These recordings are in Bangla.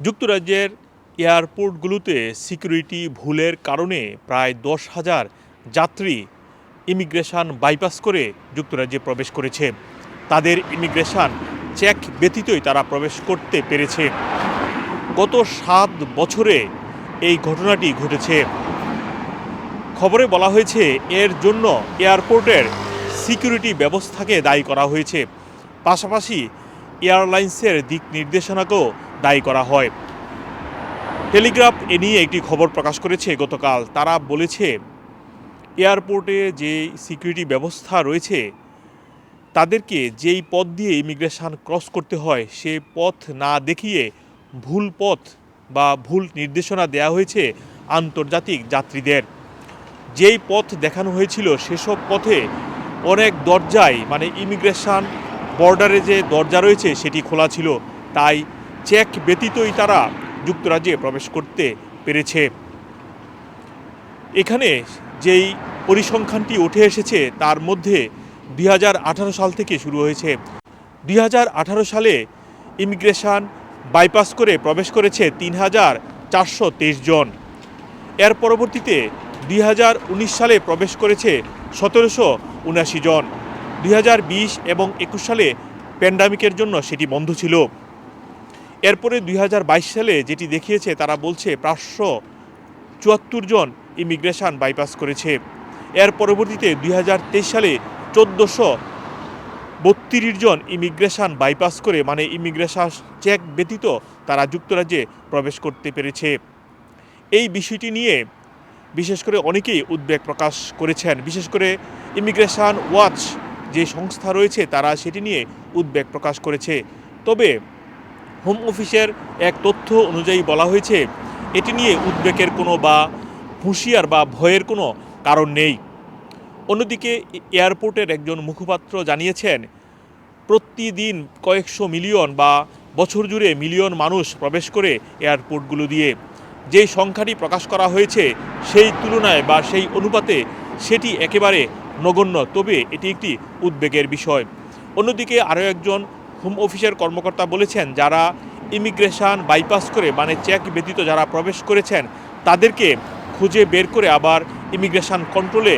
যুক্তরাজ্যের এয়ারপোর্টগুলোতে সিকিউরিটি ভুলের কারণে প্রায় দশ হাজার যাত্রী ইমিগ্রেশন বাইপাস করে যুক্তরাজ্যে প্রবেশ করেছে। তাদের ইমিগ্রেশন চেক ব্যতীতই তারা প্রবেশ করতে পেরেছে। গত সাত বছরে এই ঘটনাটি ঘটেছে। খবরে বলা হয়েছে, এর জন্য এয়ারপোর্টের সিকিউরিটি ব্যবস্থাকে দায়ী করা হয়েছে। পাশাপাশি এয়ারলাইন্সের দিক নির্দেশনাকেও দায়ী করা হয়। টেলিগ্রাফ এ নিয়ে একটি খবর প্রকাশ করেছে গতকাল। তারা বলেছে, এয়ারপোর্টে যে সিকিউরিটি ব্যবস্থা রয়েছে, তাদেরকে যেই পথ দিয়ে ইমিগ্রেশন ক্রস করতে হয়, সে পথ না দেখিয়ে ভুল পথ বা ভুল নির্দেশনা দেওয়া হয়েছে আন্তর্জাতিক যাত্রীদের। যেই পথ দেখানো হয়েছিল, সেসব পথে অনেক দরজায় মানে ইমিগ্রেশন বর্ডারে যে দরজা রয়েছে, সেটি খোলা ছিল। তাই চেক ব্যতীতই তারা যুক্তরাজ্যে প্রবেশ করতে পেরেছে। এখানে যেই পরিসংখ্যানটি উঠে এসেছে, তার মধ্যে দুই হাজার আঠারো সাল থেকে শুরু হয়েছে। দুই হাজার আঠারো সালে ইমিগ্রেশন বাইপাস করে প্রবেশ করেছে তিন হাজার চারশো তেইশ জন। এর পরবর্তীতে দুই হাজার উনিশ সালে প্রবেশ করেছে সতেরোশো উনাশি জন। দুই হাজার বিশ এবং একুশ সালে প্যান্ডামিকের জন্য সেটি বন্ধ ছিল। এরপরে দুই হাজার বাইশ সালে যেটি দেখিয়েছে, তারা বলছে পাঁচশো চুয়াত্তর জন ইমিগ্রেশন বাইপাস করেছে। এর পরবর্তীতে দুই হাজার তেইশ সালে চোদ্দোশো বত্রিশ জন ইমিগ্রেশন বাইপাস করে মানে ইমিগ্রেশন চেক ব্যতীত তারা যুক্তরাজ্যে প্রবেশ করতে পেরেছে। এই বিষয়টি নিয়ে বিশেষ করে অনেকেই উদ্বেগ প্রকাশ করেছেন। বিশেষ করে ইমিগ্রেশন ওয়াচ যে সংস্থা রয়েছে, তারা সেটি নিয়ে উদ্বেগ প্রকাশ করেছে। তবে হোম অফিসের এক তথ্য অনুযায়ী বলা হয়েছে, এটি নিয়ে উদ্বেগের কোনো বা হুঁশিয়ার বা ভয়ের কোনো কারণ নেই। অন্যদিকে, এয়ারপোর্টের একজন মুখপাত্র জানিয়েছেন, প্রতিদিন কয়েকশো মিলিয়ন বা বছর জুড়ে মিলিয়ন মানুষ প্রবেশ করে এয়ারপোর্টগুলো দিয়ে। যেই সংখ্যাটি প্রকাশ করা হয়েছে, সেই তুলনায় বা সেই অনুপাতে সেটি একেবারে নগণ্য, তবে এটি একটি উদ্বেগের বিষয়। অন্যদিকে, আরও একজন হোম অফিসের কর্মকর্তা বলেছেন, যারা ইমিগ্রেশন বাইপাস করে মানে চেক ব্যতীত যারা প্রবেশ করেছেন, তাদেরকে খুঁজে বের করে আবার ইমিগ্রেশন কন্ট্রোলে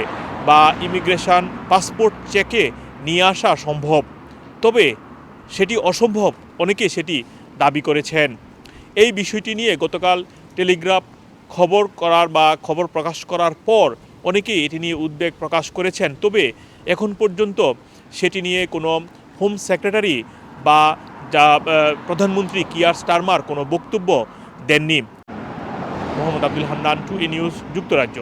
বা ইমিগ্রেশন পাসপোর্ট চেকে নিয়ে আসা সম্ভব। তবে সেটি অসম্ভব, অনেকে সেটি দাবি করেছেন। এই বিষয়টি নিয়ে গতকাল টেলিগ্রাফ খবর করার বা খবর প্রকাশ করার পর অনেকেই এটি নিয়ে উদ্বেগ প্রকাশ করেছেন। তবে এখন পর্যন্ত সেটি নিয়ে কোনো হোম সেক্রেটারি বা যা প্রধানমন্ত্রী কিয়ার স্টারমার কোনো বক্তব্য দেননি। মোহাম্মদ আব্দুল হান্নান টু নিউজ যুক্তরাজ্য।